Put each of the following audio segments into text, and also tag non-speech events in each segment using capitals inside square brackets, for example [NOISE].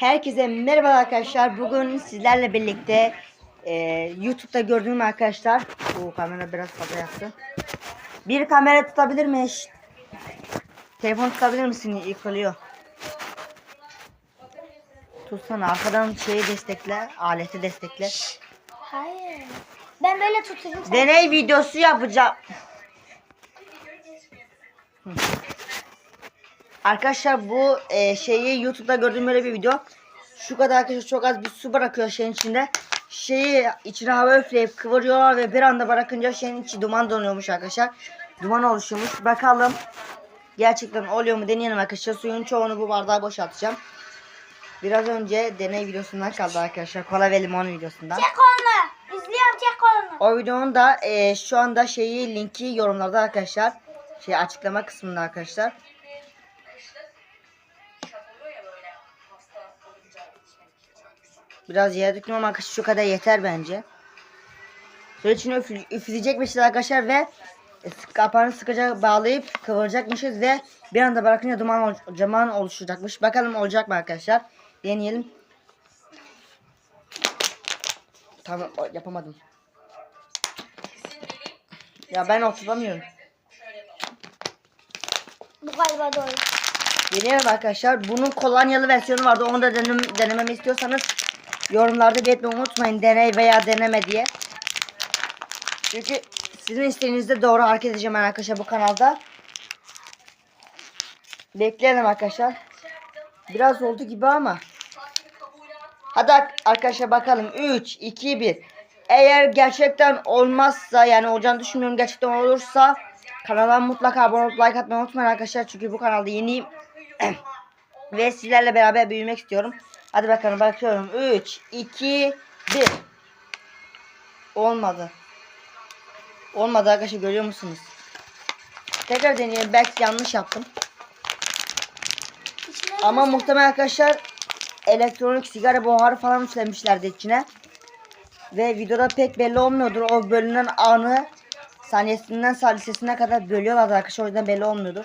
Herkese merhaba arkadaşlar. Bugün sizlerle birlikte e, YouTube'da gördüğüm arkadaşlar. Bu kamera biraz fazla yaktı. Bir kamera tutabilir mi? Telefon tutabilir misin? Yıkılıyor. Tutsana arkadan şeyi destekle, aleti destekle. Hayır. Ben böyle tutacağım. Deney videosu yapacağım. Hı. Arkadaşlar bu e, şeyi YouTube'da gördüğüm böyle bir video. Şu kadar arkadaşlar çok az bir su bırakıyor şeyin içinde. Şeyi içine hava üfleyip kıvırıyorlar ve bir anda bırakınca şeyin içi duman donuyormuş arkadaşlar. Duman oluşuyormuş. Bakalım gerçekten oluyor mu deneyelim arkadaşlar. Suyun çoğunu bu bardağa boşaltacağım. Biraz önce deney videosundan kaldı arkadaşlar. Kola ve limon videosundan. Çek onu. İzliyorum çek onu. O videonun da e, şu anda şeyi linki yorumlarda arkadaşlar. Şey açıklama kısmında arkadaşlar. Biraz döktüm ama arkadaşlar şu kadar yeter bence. Sonra içine üfle, üfleyecekmişiz arkadaşlar ve sık- kapağını sıkıca bağlayıp kıvıracakmışız ve bir anda bırakınca duman, ol- duman oluşacakmış. Bakalım olacak mı arkadaşlar? Deneyelim. Tamam yapamadım. Ya ben oturamıyorum. Bu galiba doğru. Deneyelim arkadaşlar. Bunun kolonyalı versiyonu vardı. Onu da denem denememi istiyorsanız yorumlarda belirtmeyi unutmayın. Deney veya deneme diye. Çünkü sizin isteğinizde doğru hareket edeceğim ben arkadaşlar bu kanalda. Bekleyelim arkadaşlar. Biraz oldu gibi ama. Hadi ar- arkadaşlar bakalım. 3, 2, 1. Eğer gerçekten olmazsa yani olacağını düşünmüyorum. Gerçekten olursa kanala mutlaka abone olup like atmayı unutmayın arkadaşlar. Çünkü bu kanalda yeniyim. [CLEARS THROAT] Ve sizlerle beraber büyümek istiyorum. Hadi bakalım bakıyorum. 3, 2, 1. Olmadı. Olmadı arkadaşlar görüyor musunuz? Tekrar deneyelim. Belki yanlış yaptım. Ama muhtemelen arkadaşlar elektronik sigara buharı falan üflemişlerdi içine. Ve videoda pek belli olmuyordur. O bölünen anı saniyesinden salisesine kadar bölüyorlardı arkadaşlar. O yüzden belli olmuyordur.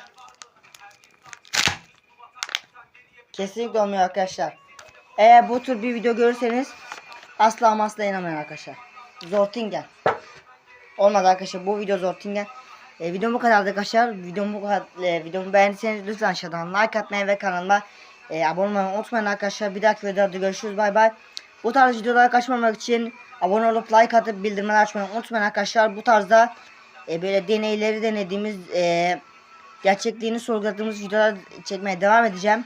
Kesinlikle olmuyor arkadaşlar. Eğer bu tür bir video görürseniz asla asla inanmayın arkadaşlar. Zortingen. Olmadı arkadaşlar bu video Zortingen. E, videom bu kadardı arkadaşlar. Videom bu kadar. E, videomu beğendiyseniz lütfen aşağıdan like atmayı ve kanalıma e, abone olmayı unutmayın arkadaşlar. Bir dahaki videoda görüşürüz. Bay bay. Bu tarz videolara kaçmamak için abone olup like atıp bildirimleri açmayı unutmayın arkadaşlar. Bu tarzda e, böyle deneyleri denediğimiz e, gerçekliğini sorguladığımız videolar çekmeye devam edeceğim.